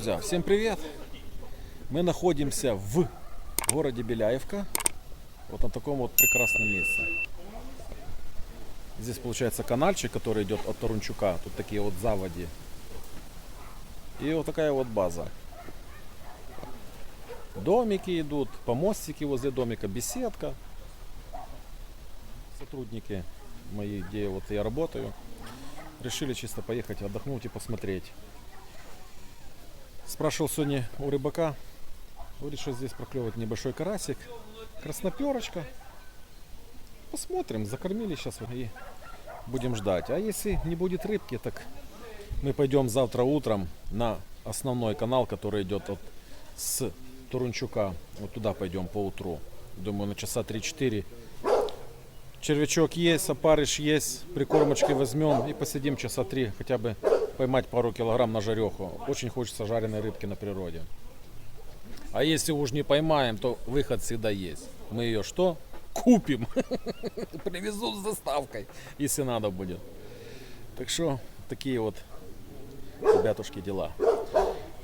друзья, всем привет! Мы находимся в городе Беляевка, вот на таком вот прекрасном месте. Здесь получается канальчик, который идет от Тарунчука, тут такие вот заводи. И вот такая вот база. Домики идут, помостики возле домика, беседка. Сотрудники мои, где вот я работаю, решили чисто поехать отдохнуть и посмотреть. Спрашивал сегодня у рыбака, говорит, что здесь проклевывает небольшой карасик, красноперочка. Посмотрим, закормили сейчас и будем ждать. А если не будет рыбки, так мы пойдем завтра утром на основной канал, который идет от, с Турунчука. Вот туда пойдем по утру. Думаю, на часа 3-4. Червячок есть, опарыш есть, прикормочки возьмем и посидим часа три, хотя бы поймать пару килограмм на жареху. Очень хочется жареной рыбки на природе. А если уж не поймаем, то выход всегда есть. Мы ее что? Купим. Привезут с доставкой, если надо будет. Так что такие вот, ребятушки, дела.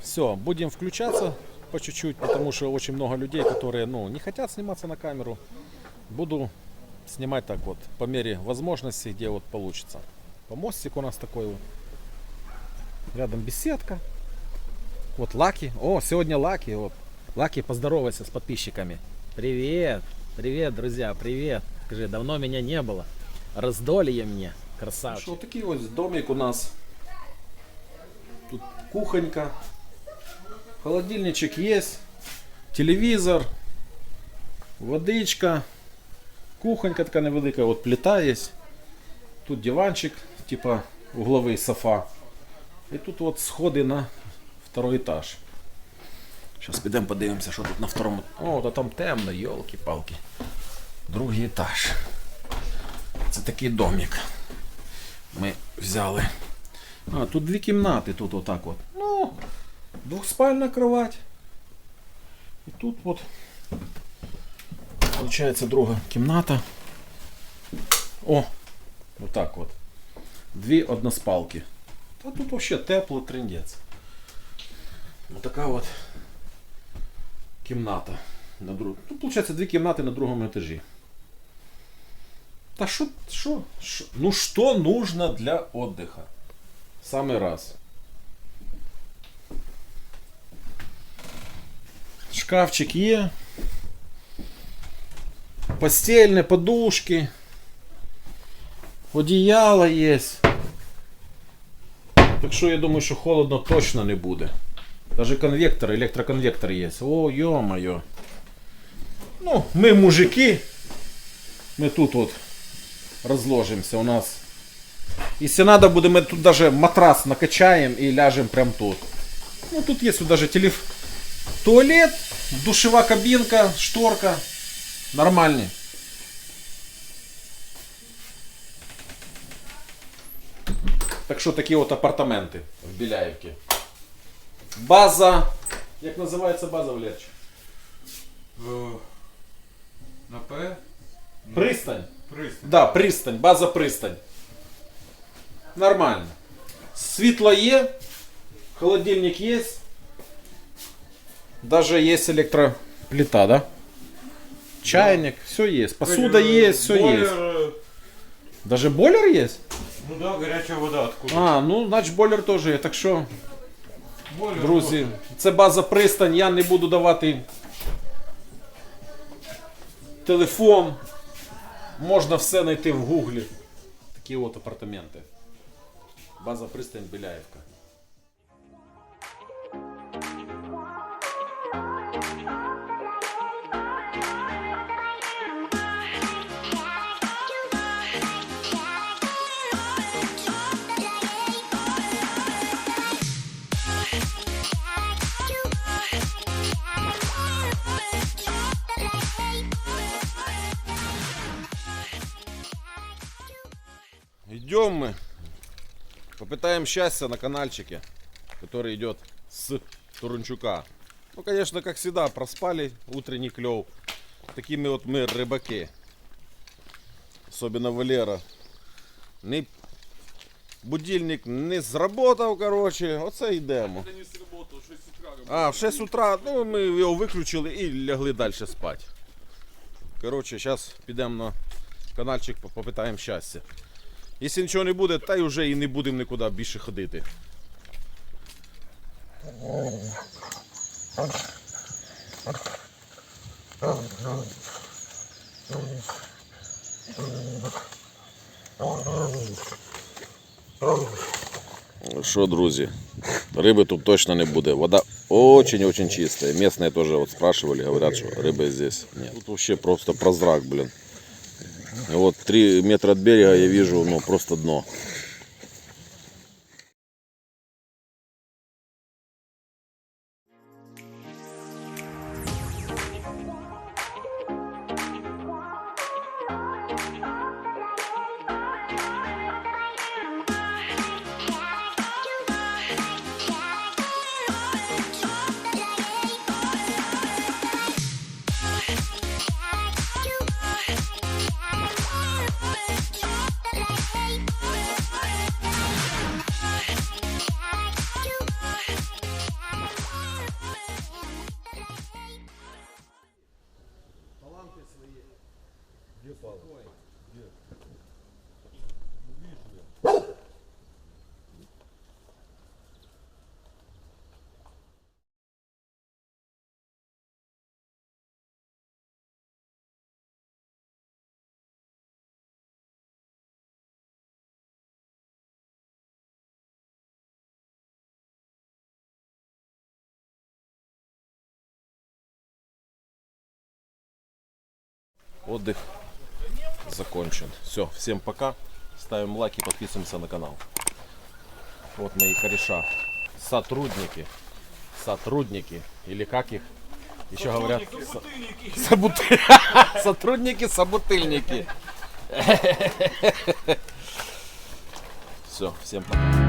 Все, будем включаться по чуть-чуть, потому что очень много людей, которые ну, не хотят сниматься на камеру. Буду снимать так вот, по мере возможности, где вот получится. Помостик у нас такой вот. Рядом беседка. Вот Лаки. О, сегодня Лаки. Вот. Лаки, поздоровайся с подписчиками. Привет. Привет, друзья, привет. Скажи, давно меня не было. Раздолье мне, красавчик. Что такий ось домик у нас. Тут кухонька. Холодильничек есть. Телевізор. Водичка. Кухонька така невелика, от плита є. Тут диванчик, типа угловий софа. І тут от сходи на второй етаж. Зараз підемо подивимося, що тут на второму. О, то там темно, йолки-палки. Другий етаж. Це такий домик. Ми взяли. А, тут дві кімнати, тут отак от. Ну, двохспальна кровать. І тут от Получається друга кімната. О! Отак от. Дві односпалки. Та тут взагалі тепло, трендець. Отака от кімната. На друг... Тут, виходить, дві кімнати на другому етажі. Та що, що, що? Ну що нужно для отдыха? Самый раз. Шкафчик є. Постельные подушки. Одеяло есть. Так що я думаю, що холодно точно не буде. Даже конвектор, электроконвектор есть. О, ё-моё. Ну, мы мужики. Мы тут вот разложимся. У нас. Если надо будет, мы тут даже матрас накачаем и ляжем прям тут. Ну, тут есть вот даже телеф... туалет, душевая кабинка, шторка. Нормальні. Так що такі от апартаменти в Біляївці. База. Як називається база Валерч? Е, На П? Пристань. Пристань. Да, пристань, база пристань. Нормально. Світло є, холодильник є. Даже є електроплита, да? Чайник, все есть. Посуда Э, есть, все бойлер, есть. э, Даже бойлер есть? Ну да, горячая вода откуда? А, ну, значить бойлер теж є. Так що, Бойлер, друзі, це база пристань. Я не буду давати телефон. Можна все знайти в гуглі. Такі от апартаменти. База пристань Біляєвка. Идем мы. Попытаем счастья на каналчике, который идет с Турунчука. Ну, конечно, как всегда, проспали утренний клев. Такими вот мы рыбаки. Особенно Валера. Не Будильник не зработав, коротше, оце йдемо. Це не сработало, 6 утра робив. А, в 6 утра, ну ми його виключили і лягли далі спати. Коротше, зараз підемо на каналчик, по- попитаємо щастя. Якщо нічого не буде, та й вже і не будемо нікуди більше ходити. Що, друзі, рыби тут точно не буде. Вода очень-очень чистая. Местные тоже вот спрашивали, говорят, что рыбы здесь нет. Тут вообще просто прозрак, блин. Вот 3 метра от берега я вижу, ну, просто дно. Отдых закончен. Все, всем пока. Ставим лайки, подписываемся на канал. Вот мои кореша. Сотрудники. Сотрудники. Или как их? Еще говорят. со- Собуты- Сотрудники, собутыльники. Все, всем пока.